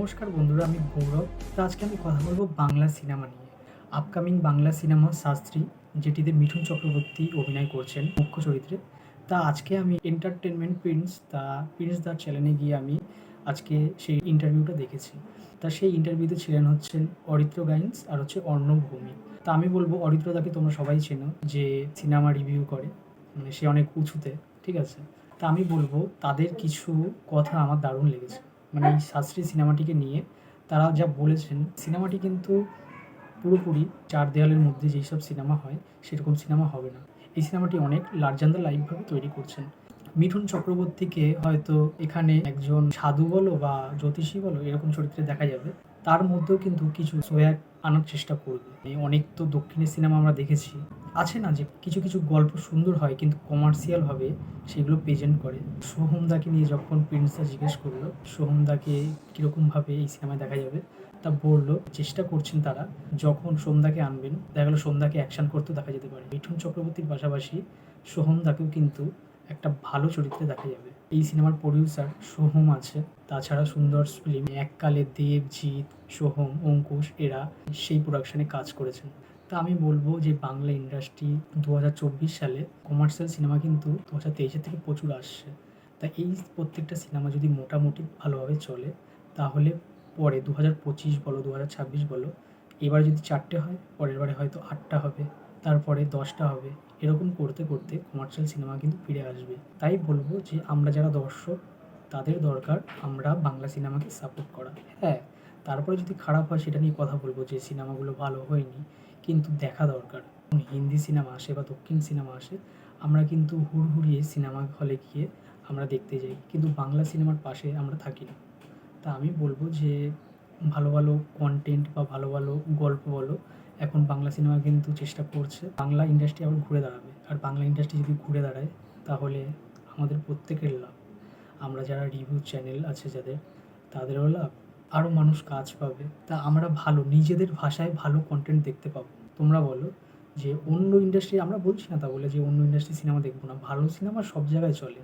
নমস্কার বন্ধুরা, আমি গৌরব। তো আজকে আমি কথা বলব বাংলা সিনেমা নিয়ে। আপকামিং বাংলা সিনেমা শাস্ত্রী, যেটিতে মিঠুন চক্রবর্তী অভিনয় করছেন মুখ্য চরিত্রে। তা আজকে আমি এন্টারটেনমেন্ট প্রিন্স তা প্রিন্স দার চ্যানেলে গিয়ে আমি আজকে সেই ইন্টারভিউটা দেখেছি। তা সেই ইন্টারভিউতে ছিলেন হচ্ছেন অরিত্র গাইন্স আর হচ্ছে অর্ণব ভৌমিক। তা আমি বলব অরিত্রদাকে তোমরা সবাই চেনো, যে সিনেমা রিভিউ করে। মানে সে অনেক উঁচুতে, ঠিক আছে? তা আমি বলব, তাদের কিছু কথা আমার দারুণ লেগেছে। মানে এই শাস্ত্রী সিনেমাটিকে নিয়ে তারা যা বলেছেন, সিনেমাটি কিন্তু পুরোপুরি চার দেওয়ালের মধ্যে যেই সব সিনেমা হয়, সেরকম সিনেমা হবে না। এই সিনেমাটি অনেক লার্জান দ্য লাইভভাবে তৈরি করছেন। মিঠুন চক্রবর্তীকে হয়তো এখানে একজন সাধু বলো বা জ্যোতিষী বলো এরকম চরিত্রে দেখা যাবে। তার মধ্যেও কিন্তু কিছু সোয়াগ আনার চেষ্টা করবে। অনেক তো দক্ষিণের সিনেমা আমরা দেখেছি। আছে না যে কিছু কিছু গল্প সুন্দর হয় কিন্তু কমার্শিয়ালভাবে সেগুলো প্রেজেন্ট করে। সোহমদাকে নিয়ে যখন প্রিন্সদা জিজ্ঞেস করল সোহমদাকে কীরকমভাবে এই সিনেমায় দেখা যাবে? তা বলল, চেষ্টা করছেন তারা, যখন সোমদাকে আনবেন, দেখা গেলো সোমদাকে অ্যাকশন করতেও দেখা যেতে পারে। মিঠুন চক্রবর্তীর পাশাপাশি সোহমদাকেও কিন্তু একটা ভালো চরিত্রে দেখা যাবে। এই সিনেমার প্রডিউসার সোহম আছে। তাছাড়া সুন্দর ফিল্ম এককালে দেবজিৎ, সোহম, অঙ্কুশ এরা সেই প্রোডাকশনে কাজ করেছেন। তা আমি বলব যে বাংলা ইন্ডাস্ট্রি দু হাজার চব্বিশ সালে কমার্শিয়াল সিনেমা কিন্তু দু হাজার থেকে প্রচুর আসছে। তা এই প্রত্যেকটা সিনেমা যদি মোটামুটি ভালোভাবে চলে, তাহলে পরে দু হাজার পঁচিশ বলো, দু হাজার ছাব্বিশ বলো, এবার যদি চারটে হয়, পরের বারে হয়তো আটটা হবে, তারপরে দশটা হবে। এরকম করতে করতে কমার্শিয়াল সিনেমা কিন্তু ফিরে আসবে। তাই বলব যে আমরা যারা দর্শক, তাদের দরকার আমরা বাংলা সিনেমাকে সাপোর্ট করা। হ্যাঁ তারপরে যদি খারাপ হয় সেটা নিয়ে কথা বলব যে সিনেমাগুলো ভালো হয়নি, কিন্তু দেখা দরকার। হিন্দি সিনেমা আসে বা দক্ষিণ সিনেমা আসে, আমরা কিন্তু হুড়হুড়িয়ে সিনেমা হলে গিয়ে আমরা দেখতে যাই। কিন্তু বাংলা সিনেমার পাশে আমরা থাকি না। তা আমি বলব যে ভালো ভালো কন্টেন্ট বা ভালো ভালো গল্প বলো এখন বাংলা সিনেমা কিন্তু চেষ্টা করছে। বাংলা ইন্ডাস্ট্রি আবার ঘুরে দাঁড়াবে। আর বাংলা ইন্ডাস্ট্রি যদি ঘুরে দাঁড়ায়, তাহলে আমাদের প্রত্যেকের লাভ। আমরা যারা রিভিউ চ্যানেল আছে যাদের, তাদেরও লাভ। আরও মানুষ কাজ পাবে। তা আমরা ভালো, নিজেদের ভাষায় ভালো কন্টেন্ট দেখতে পাবো। তোমরা বলো যে অন্য ইন্ডাস্ট্রি আমরা বলছি না তা বলে যে অন্য ইন্ডাস্ট্রি সিনেমা দেখব না। ভালো সিনেমা সব জায়গায় চলে।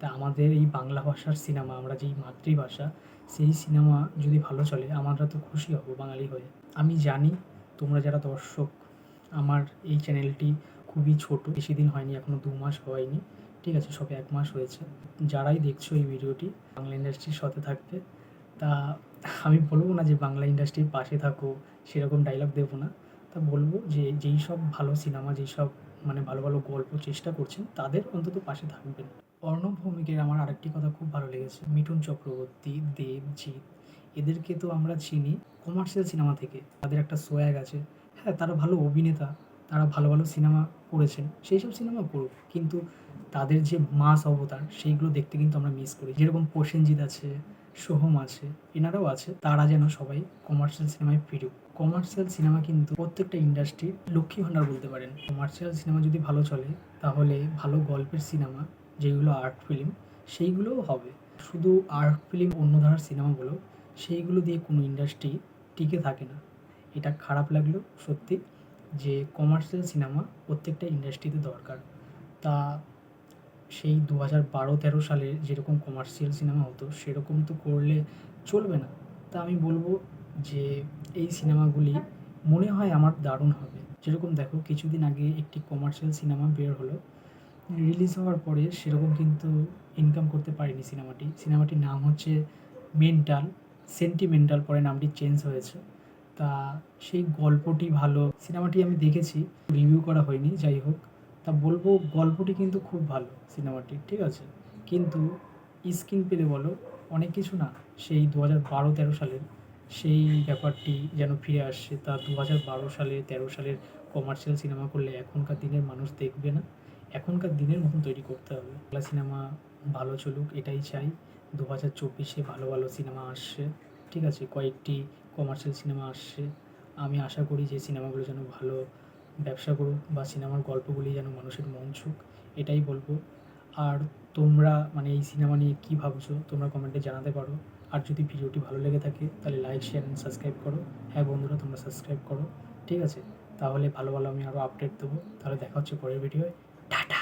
তা আমাদের এই বাংলা ভাষার সিনেমা আমরা যেই মাতৃভাষা, সেই সিনেমা যদি ভালো চলে, আমরা তো খুশি হব বাঙালি হয়ে। আমি জানি তোমরা যারা দর্শক, আমার এই চ্যানেলটি খুবই ছোট, বেশি দিন হয়নি এখনও দু মাস হয়নি, ঠিক আছে, সবে এক মাস হয়েছে। যারাই দেখছ এই ভিডিওটি, বাংলা ইন্ডাস্ট্রির সাথে থাকবে তা আমি বলব না যে বাংলা ইন্ডাস্ট্রির পাশে থাকো, সেরকম ডায়লগ দেবো না। তা বলব যে যেই সব ভালো সিনেমা যেই সব মানে ভালো ভালো গল্প চেষ্টা করছেন, তাদের অন্তত পাশে থাকবেন। অর্ণব ভৌমিকের আমার আরেকটি কথা খুব ভালো লেগেছে। মিঠুন চক্রবর্তী, দেবজিৎ এদেরকে তো আমরা চিনি কমার্শিয়াল সিনেমা থেকে। তাদের একটা সোয়াগ আছে। হ্যাঁ তারা ভালো অভিনেতা, তারা ভালো ভালো সিনেমা করেছেন, সেই সব সিনেমা করুক। কিন্তু তাদের যে মাস অবতার, সেইগুলো দেখতে কিন্তু আমরা মিস করি। যেরকম প্রসেনজিৎ আছে, সোহম আছে, এনারাও আছে, তারা যেন সবাই কমার্শিয়াল সিনেমায় ফিরুক। কমার্শিয়াল সিনেমা কিন্তু প্রত্যেকটা ইন্ডাস্ট্রির লক্ষ্মী ভাণ্ডার বলতে পারেন। কমার্শিয়াল সিনেমা যদি ভালো চলে, তাহলে ভালো গল্পের সিনেমা যেগুলো আর্ট ফিল্ম সেইগুলোও হবে। শুধু আর্ট ফিল্ম অন্য ধারার সিনেমাগুলো সেইগুলো দিয়ে কোনো ইন্ডাস্ট্রি টিকে থাকে না। এটা খারাপ লাগল সত্যি যে কমার্শিয়াল সিনেমা প্রত্যেকটা ইন্ডাস্ট্রিতে দরকার। তা সেই দু হাজার বারো তেরো সালে যেরকম কমার্শিয়াল সিনেমা হতো, সেরকম তো করলে চলবে না। তা আমি বলব যে এই সিনেমাগুলি মনে হয় আমার দারুণ হবে। যেরকম দেখো কিছুদিন আগে একটি কমার্শিয়াল সিনেমা বের হলো রিলিজ হওয়ার পরে সেরকম কিন্তু ইনকাম করতে পারেনি সিনেমাটি সিনেমাটির নাম হচ্ছে মেন্টাল সেন্টিমেন্টাল পরে নামটি চেঞ্জ হয়েছে। তা সেই গল্পটি ভালো সিনেমাটি আমি দেখেছি রিভিউ করা হয়নি, যাই হোক। তা বলব গল্পটি কিন্তু খুব ভালো সিনেমাটি ঠিক আছে? কিন্তু স্ক্রিন পেলে বলো, অনেক কিছু না, সেই দু হাজার বারো, তেরো সালের, সেই ব্যাপারটি যেন ফিরে আসছে, তা দু হাজার বারো সালে, তেরো সালের কমার্শিয়াল সিনেমা করলে এখনকার দিনের মানুষ দেখবে না। এখনকার দিনের মতন তৈরি করতে হবে। সিনেমা ভালো চলুক, এটাই চাই। দু হাজার চব্বিশে ভালো ভালো সিনেমা আসছে, ঠিক আছে? কয়েকটি কমার্শিয়াল সিনেমা আসছে। আমি আশা করি যে সিনেমাগুলো যেন ভালো ব্যবসা করুক বা সিনেমার গল্পগুলি যেন মানুষের মন ছুক, এটাই বলব। আর তোমরা মানে এই সিনেমা নিয়ে কী ভাবছ, তোমরা কমেন্টে জানাতে পারো। আর যদি ভিডিওটি ভালো লেগে থাকে, তাহলে লাইক শেয়ার অ্যান্ড সাবস্ক্রাইব করো। হ্যাঁ বন্ধুরা, তোমরা সাবস্ক্রাইব করো, ঠিক আছে? তাহলে ভালো ভালো আমি আরও আপডেট দেবো। তাহলে দেখা হচ্ছে পরের ভিডিওয় টাটা!